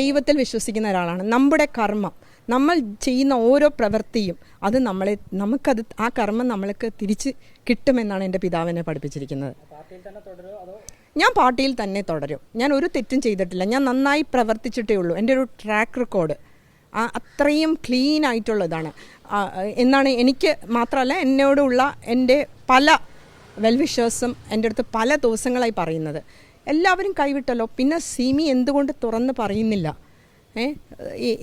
ദൈവത്തിൽ വിശ്വസിക്കുന്ന ഒരാളാണ്. നമ്മുടെ കർമ്മം. നമ്മൾ ചെയ്യുന്ന ഓരോ പ്രവൃത്തിയും അത് നമ്മളെ നമുക്കത് ആ കർമ്മം നമ്മൾക്ക് തിരിച്ച് കിട്ടുമെന്നാണ് എന്റെ പിതാവിനെ പഠിപ്പിച്ചിരിക്കുന്നത്. ഞാൻ പാർട്ടിയിൽ തന്നെ തുടരും. ഞാൻ ഒരു തെറ്റും ചെയ്തിട്ടില്ല. ഞാൻ നന്നായി പ്രവർത്തിച്ചിട്ടേ ഉള്ളൂ. എന്റെ ഒരു ട്രാക്ക് റെക്കോർഡ് അത്രയും ക്ലീൻ ആയിട്ടുള്ളതാണ്. എന്നാണ് എനിക്ക് മാത്രമല്ല എന്നോടുള്ള എന്റെ പല വെൽവിഷേഴ്സും എന്റെ അടുത്ത് പല ദിവസങ്ങളായി പറയുന്നത്. എല്ലാവരും കൈവിട്ടല്ലോ. പിന്നെ സിമി എന്തുകൊണ്ട് തുറന്ന് പറയുന്നില്ല?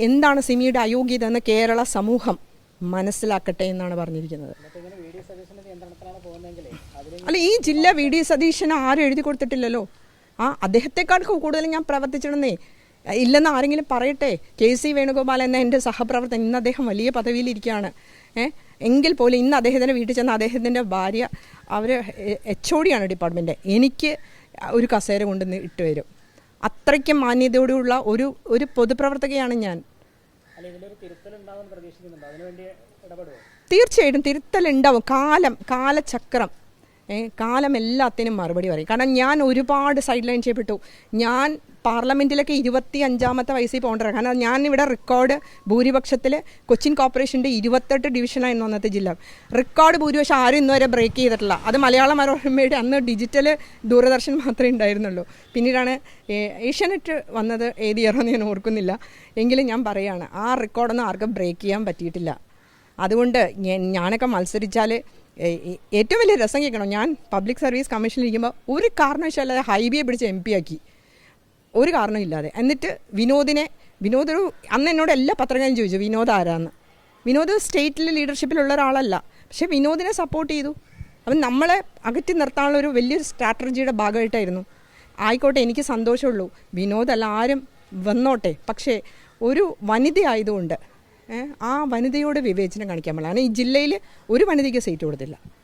എന്താണ് സിമിയുടെ അയോഗ്യത എന്ന് കേരള സമൂഹം മനസ്സിലാക്കട്ടെ എന്നാണ് പറഞ്ഞിരിക്കുന്നത്. അല്ല ഈ ജില്ല വി ഡി സതീശന് ആരും എഴുതി കൊടുത്തിട്ടില്ലല്ലോ. ആ അദ്ദേഹത്തെക്കാൾ കൂടുതൽ ഞാൻ പ്രവർത്തിച്ചിടുന്നേ ഇല്ലെന്ന് ആരെങ്കിലും പറയട്ടെ. കെ സി വേണുഗോപാൽ എന്ന എന്റെ സഹപ്രവർത്തകൻ ഇന്ന് അദ്ദേഹം വലിയ പദവിയിലിരിക്കുകയാണ്. ഏ? എങ്കിൽ പോലും ഇന്ന് അദ്ദേഹത്തിന്റെ വീട്ടിൽ ചെന്ന അദ്ദേഹത്തിന്റെ ഭാര്യ അവർ എച്ച് ഒ ഡിയാണ് ഡിപ്പാർട്ട്മെന്റ് എനിക്ക് ഒരു കസേര കൊണ്ട് ഇട്ട് വരും. അത്രയ്ക്കും മാന്യതയോടുള്ള ഒരു ഒരു പൊതുപ്രവർത്തകയാണ് ഞാൻ. തീർച്ചയായിട്ടും തിരുത്തലുണ്ടാവും. കാലം കാലചക്രം. കാലം എല്ലാത്തിനും മറുപടി പറയും. കാരണം ഞാൻ ഒരുപാട് സൈഡ് ലൈൻ ചെയ്യപ്പെട്ടു. ഞാൻ പാർലമെന്റിലൊക്കെ ഇരുപത്തി അഞ്ചാമത്തെ വയസ്സിൽ പോകേണ്ടത് കാരണം ഞാൻ ഇവിടെ റെക്കോർഡ് ഭൂരിപക്ഷത്തിൽ കൊച്ചിൻ കോർപ്പറേഷന്റെ ഇരുപത്തെട്ട് ഡിവിഷനായിരുന്നു അന്നത്തെ ജില്ല. റെക്കോർഡ് ഭൂരിപക്ഷം ആരും ഇന്നുവരെ ബ്രേക്ക് ചെയ്തിട്ടില്ല. അത് മലയാള മനോരമയുടെ അന്ന് ഡിജിറ്റൽ ദൂരദർശൻ മാത്രമേ ഉണ്ടായിരുന്നുള്ളൂ. പിന്നീടാണ് ഏഷ്യാനെറ്റ് വന്നത് ഏത് ഇയറെന്ന് ഞാൻ ഓർക്കുന്നില്ല. എങ്കിലും ഞാൻ പറയുകയാണ് ആ റെക്കോർഡൊന്നും ആർക്കും ബ്രേക്ക് ചെയ്യാൻ പറ്റിയിട്ടില്ല. അതുകൊണ്ട് ഞാനൊക്കെ മത്സരിച്ചാൽ ഏറ്റവും വലിയ രസം കേൾക്കണം. ഞാൻ പബ്ലിക് സർവീസ് കമ്മീഷനിൽ ഇരിക്കുമ്പോൾ ഒരു കാരണവശാലും ഹൈവേ പിടിച്ച് എം പി ആക്കി. ഒരു കാരണമില്ലാതെ എന്നിട്ട് വിനോദിനെ വിനോദ് ഒരു അന്ന് എന്നോട് എല്ലാ പത്രങ്ങളും ചോദിച്ചു വിനോദ് ആരാന്ന്? വിനോദ് സ്റ്റേറ്റിൽ ലീഡർഷിപ്പിലുള്ള ഒരാളല്ല. പക്ഷെ വിനോദിനെ സപ്പോർട്ട് ചെയ്തു. അപ്പം നമ്മളെ അകറ്റി നിർത്താനുള്ള ഒരു വലിയൊരു സ്ട്രാറ്റജിയുടെ ഭാഗമായിട്ടായിരുന്നു. ആയിക്കോട്ടെ എനിക്ക് സന്തോഷമുള്ളൂ. വിനോദല്ല ആരും വന്നോട്ടെ. പക്ഷേ ഒരു വനിതയായതുകൊണ്ട് ആ വനിതയോട് വിവേചനം കാണിക്കാൻ പാടില്ല. ഈ ജില്ലയിൽ ഒരു വനിതയ്ക്ക് സീറ്റ് കൊടുത്തില്ല.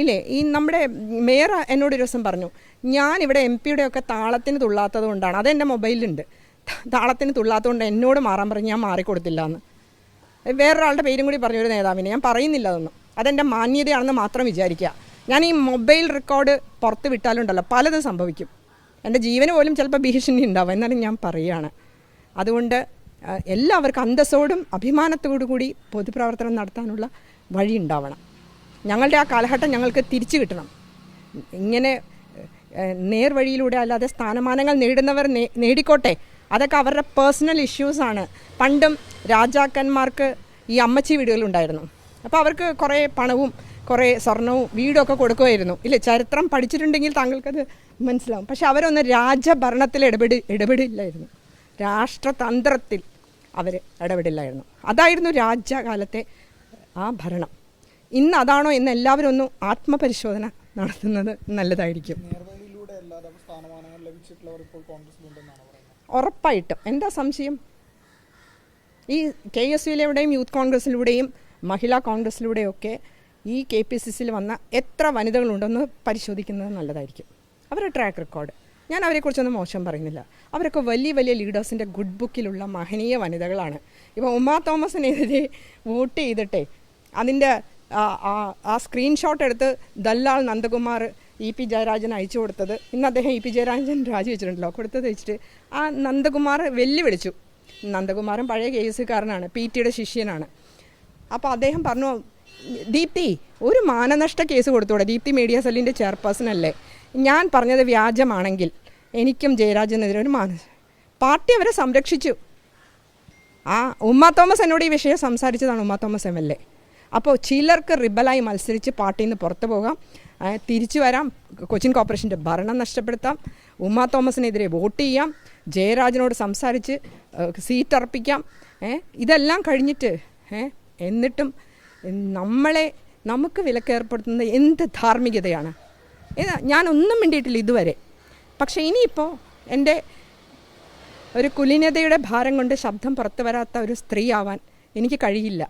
ഇല്ലേ? ഈ നമ്മുടെ മേയർ എന്നോട് ഒരു ദിവസം പറഞ്ഞു ഞാൻ ഇവിടെ എം പിയുടെ ഒക്കെ താളത്തിന് തുള്ളാത്തത് കൊണ്ടാണ് അതെന്റെ മൊബൈലിലുണ്ട്. താളത്തിന് തുള്ളാത്തത് കൊണ്ട് എന്നോട് മാറാൻ പറഞ്ഞ് ഞാൻ മാറിക്കൊടുത്തില്ല എന്ന് വേറൊരാളുടെ പേരും കൂടി പറഞ്ഞു ഒരു നേതാവിനെ ഞാൻ പറയുന്നില്ല അതൊന്നും. അതെന്റെ മാന്യതയാണെന്ന് മാത്രം വിചാരിക്കുക. ഞാൻ ഈ മൊബൈൽ റെക്കോർഡ് പുറത്ത് വിട്ടാലുണ്ടല്ലോ പലതും സംഭവിക്കും. എന്റെ ജീവന് പോലും ചിലപ്പോൾ ഭീഷണി ഉണ്ടാവും എന്നാലും ഞാൻ പറയുകയാണ്. അതുകൊണ്ട് എല്ലാവർക്കും അന്തസ്സോടും അഭിമാനത്തോടു കൂടി പൊതുപ്രവർത്തനം നടത്താനുള്ള വഴി ഉണ്ടാവണം. ഞങ്ങളുടെ ആ കാലഘട്ടം ഞങ്ങൾക്ക് തിരിച്ചു കിട്ടണം. ഇങ്ങനെ നേർവഴിയിലൂടെ അല്ലാതെ സ്ഥാനമാനങ്ങൾ നേടുന്നവർ നേടിക്കോട്ടെ. അതൊക്കെ അവരുടെ പേഴ്സണൽ ഇഷ്യൂസാണ് പണ്ടും രാജാക്കന്മാർക്ക് ഈ അമ്മച്ചി വീടുകളുണ്ടായിരുന്നു അപ്പോൾ അവർക്ക് കുറേ പണവും കുറേ സ്വർണവും വീടൊക്കെ കൊടുക്കുമായിരുന്നു. ഇല്ല? ചരിത്രം പഠിച്ചിട്ടുണ്ടെങ്കിൽ താങ്കൾക്കത് മനസ്സിലാവും. പക്ഷെ അവരൊന്ന് രാജഭരണത്തിൽ ഇടപെടി ഇടപെടില്ലായിരുന്നു. രാഷ്ട്രതന്ത്രത്തിൽ അവർ ഇടപെടില്ലായിരുന്നു. അതായിരുന്നു രാജ്യകാലത്തെ ആ ഭരണം. ഇന്ന് അതാണോ എന്ന് എല്ലാവരും ഒന്ന് ആത്മപരിശോധന നടത്തുന്നത് നല്ലതായിരിക്കും. ഉറപ്പായിട്ടും. എന്താ സംശയം? ഈ കെ എസ് യുയിലൂടെയും യൂത്ത് കോൺഗ്രസിലൂടെയും മഹിളാ കോൺഗ്രസിലൂടെയും ഒക്കെ ഈ കെ പി സി സിയിൽ വന്ന എത്ര വനിതകളുണ്ടെന്ന് പരിശോധിക്കുന്നത് നല്ലതായിരിക്കും. അവരുടെ ട്രാക്ക് റെക്കോർഡ് ഞാൻ അവരെക്കുറിച്ചൊന്നും മോശം പറയുന്നില്ല. അവരൊക്കെ വലിയ വലിയ ലീഡേഴ്സിന്റെ ഗുഡ് ബുക്കിലുള്ള മഹനീയ വനിതകളാണ്. ഇപ്പോൾ ഉമാ തോമസിനെതിരെ വോട്ട് ചെയ്തിട്ടെ അതിന്റെ ആ- സ്ക്രീൻഷോട്ട് എടുത്ത് ദല്ലാൾ നന്ദകുമാർ ഇ പി ജയരാജൻ അയച്ചു കൊടുത്തത്. ഇന്ന് അദ്ദേഹം ഇ പി ജയരാജൻ രാജിവെച്ചിട്ടുണ്ടല്ലോ. കൊടുത്തത് വെച്ചിട്ട് ആ നന്ദകുമാർ വെല്ലുവിളിച്ചു. നന്ദകുമാരൻ പഴയ കെ എസ് കാരനാണ് പി ടിയുടെ ശിഷ്യനാണ്. അപ്പോൾ അദ്ദേഹം പറഞ്ഞു ദീപ്തി ഒരു മാനനഷ്ട കേസ് കൊടുത്തൂടെ ദീപ്തി മീഡിയ സെല്ലിന്റെ ചെയർപേഴ്സൺ അല്ലേ? ഞാൻ പറഞ്ഞത് വ്യാജമാണെങ്കിൽ എനിക്കും ജയരാജനെതിരെ ഒരു മാന പാർട്ടി അവരെ സംരക്ഷിച്ചു. ആ ഉമ്മ തോമസ് എന്നോട് ഈ വിഷയം സംസാരിച്ചതാണ് ഉമ്മ തോമസ് എം എൽ എ. അപ്പോൾ ചിലർക്ക് റിബലായി മത്സരിച്ച് പാർട്ടിയിൽ നിന്ന് പുറത്തു പോകാം. തിരിച്ചു വരാം. കൊച്ചിൻ കോർപ്പറേഷന്റെ ഭരണം നഷ്ടപ്പെടുത്താം. ഉമ്മ തോമസിനെതിരെ വോട്ട് ചെയ്യാം. ജയരാജനോട് സംസാരിച്ച് സീറ്റ് അർപ്പിക്കാം. ഇതെല്ലാം കഴിഞ്ഞിട്ട് എന്നിട്ടും നമ്മളെ നമുക്ക് വിലക്കേർപ്പെടുത്തുന്ന എന്ത് ധാർമ്മികതയാണ്? ഞാനൊന്നും വേണ്ടിയിട്ടില്ല ഇതുവരെ. പക്ഷേ ഇനിയിപ്പോൾ എന്റെ ഒരു കുലീനതയുടെ ഭാരം കൊണ്ട് ശബ്ദം പുറത്തു വരാത്ത ഒരു സ്ത്രീ ആവാൻ എനിക്ക് കഴിയില്ല.